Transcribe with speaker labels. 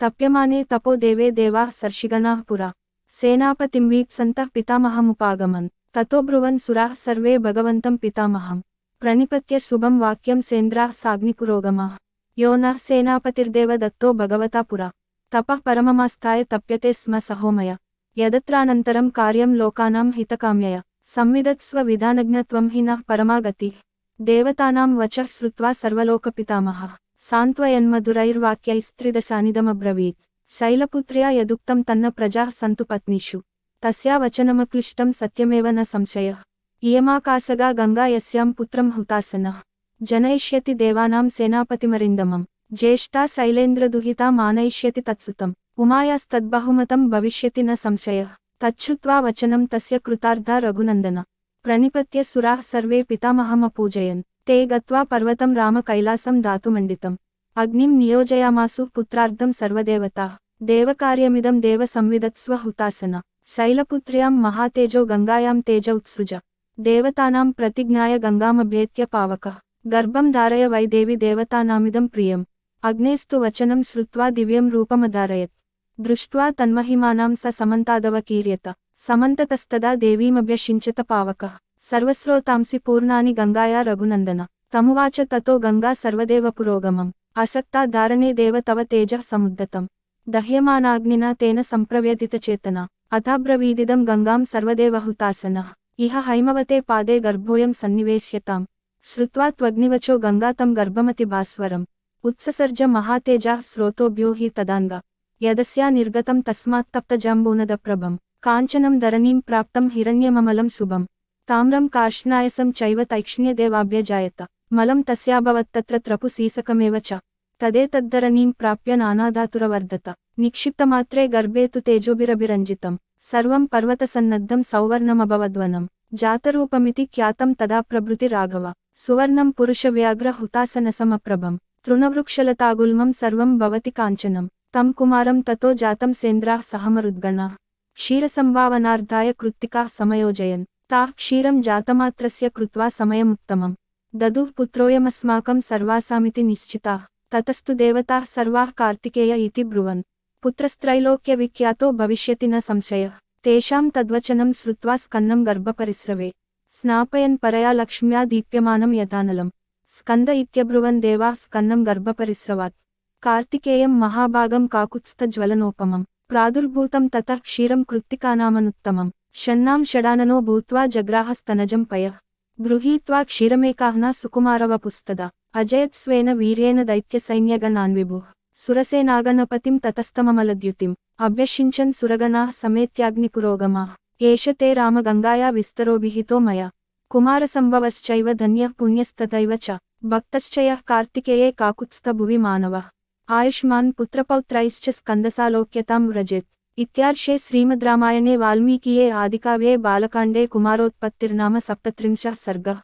Speaker 1: तप्यमाने तपो देवे देवा सर्षिगणा पुरा सेनापतिम्वीप् पितामह पितामहमुपागमन् ततो ब्रुवन सुरा सर्वे भगवंत पितामह प्रणिपत्य शुभम वाक्यम सेन्द्रा साग्निपुरोगमाः यो न सेनापतिर्देव दत्तो भगवता पुरा तप परमस्ताय तप्यते स्म सहोमय यदत्रानन्तरं कार्यम लोकाना हितकाम्यय संविदत्स्व विधानज्ञत्वं हि परमागति देवता वच श्रुवा श्रुत्वा సాంత్వయన్మధురైర్వాక్యైస్త్రిదశానిదమబ్రవీత్ శైలపుత్ర్యా యదుక్తం తన్న ప్రజాः సంతు పత్నీషు తస్యా వచనమక్లిష్టం సత్యమేవ న సంశయः. ఇయమాకాశగా గంగా యస్యాం పుత్రం హుతాసనః జనయిష్యతి దేవానాం సేనాపతిమరిందమం. జ్యేష్ఠా శైలేంద్రదుహితా మానయిష్యతి తత్సుతం. ఉమాయాస్తద్బహుమతం భవిష్యతి న సంశయः. తచ్చుత్వా వచనం తస్య కృతార్థా రఘునందన. ప్రణిపత్య సురాः సర్వే పితామహమపూజయన్. తే గత్వా పర్వతం రామ కైలాసం దాతుమండితం అగ్నిం నియోజయామాసు పుత్రార్థం సర్వదేవతాః. దేవకార్యమిదం దేవ సంవిదత్స్వ హుతాసన. శైలపుత్ర్యాం మహాతేజో గంగాయాం తేజ ఉత్సృజ. దేవతానాం ప్రతిజ్ఞాయ గంగామభ్యేత్య పావక. గర్భం ధారయ వై దేవి దేవతానామిదం ప్రియం. అగ్నేస్తు వచనం శ్రుత్వా దివ్యం రూపమధారయత్. దృష్ట్వా తన్మహిమానాం స సమంతాదవ కీర్యత. సమంతతస్తదా దేవీమభ్యషించత పావక. సర్వస్రోతాంసి పూర్ణాని గంగాయా రఘునందన. తమువాచ తతో గంగా సర్వదేవ పురోగమం అసక్తా ధారణే దేవ తవ తేజ సముద్దతం దహ్యమానాగ్నినా తేన సంప్రవ్యతితచేతన అథాబ్రవీదిదం గంగాం సర్వదేవహుతాసన. ఇహ హైమవతే పాదే గర్భోయం సన్నివేశ్యతాం. శ్రుత్వా త్వగ్నివచో గంగా తం గర్భమతి భాస్వరం. ఉత్ససర్జ మహాతేజా స్రోతోభ్యో హి తదాంగ. యదస్యా నిర్గతం తస్మాత్ తప్తజాంబూనదప్రభం కాంచనం ధరణీం ప్రాప్తం హిరణ్యమమలం శుభం. తామ్రం కార్ష్ణాయసం చైవ తైక్ష్ణ్యదేవాభ్యజాయత మలం తస్యాభవత్తత్ర త్రపు సీసకమేవ చ. తదేతద్ధరణీం ప్రాప్య నానాధాతురవర్ధత. నిక్షిప్తమాత్రే గర్భేతు తేజోభిరభిరంజితం. సర్వం పర్వతసన్నద్ధం సౌవర్ణమభవద్వనం జాతరూపమితి ఖ్యాతం తదా ప్రభృతి రాఘవ. సువర్ణం పురుషవ్యాఘ్ర హుతాసనసమప్రభం తృణవృక్షలతాగుల్మం సర్వం భవతి కాంచనం. తం కుమారం తతో జాతం సేంద్రాः సహమరుద్గణాः. క్షీరసంభావనార్థాయ కృత్తికాः సమయోజయన్. తాः క్షీరం జాతమాత్రస్య కృత్వా సమయముత్తమం. దదుః పుత్రోయమస్మాకం సర్వాసామితి నిశ్చితాः. తతస్తు దేవతాः సర్వాः కార్తికేయ ఇతి బ్రువన్. పుత్రస్త్రైలోక్య విఖ్యాతో భవిష్యతి న సంశయः. తేషాం తద్వచనం శ్రుత్వా స్కన్నం గర్భపరిస్రవే స్నాపయన్ పరయా లక్ష్మ్యా దీప్యమానం యథానలం. స్కంద ఇత్యబ్రువన్ దేవా స్కన్నం గర్భపరిస్రవాత్ కార్తికేయం మహాభాగం కాకుత్స్థజ్వలనోపమం ప్రాదుర్భూతం తతః క్షీరం కృత్తికానామనుత్తమం షన్నాం షడాననో భూత్వా జగ్రాహస్తనజం పయ. గృహీత్వా క్షీరమేకాహ్నా సుకుమారవపుస్తద. అజయత్స్వేన వీర్యేణ దైత్యసైన్యగణాన్విభుః. సురసేనాగణపతిం తతస్తమమలద్యుతిం. అభ్యషించన్ సురగణాः సమేత్యాగ్నిపురోగమాः. ఏష తే రామగంగాయా విస్తరోభిహితో మయా. కుమారసంభవశ్చైవ ధన్యః పుణ్యస్తథైవ చ. భక్తశ్చయः కార్తికేయే కాకుత్స్థ భువి మానవः. ఆయుష్మాన్ పుత్రపౌత్రైశ్చ స్కందసాలోక్యతాం వ్రజేత్. इत्यार्षे श्रीमद्रामायणे वाल्मीकिये आदिकाव्ये बालकाण्डे कुमारोत्पत्तिर्नाम सप्तत्रिंशः सर्गः।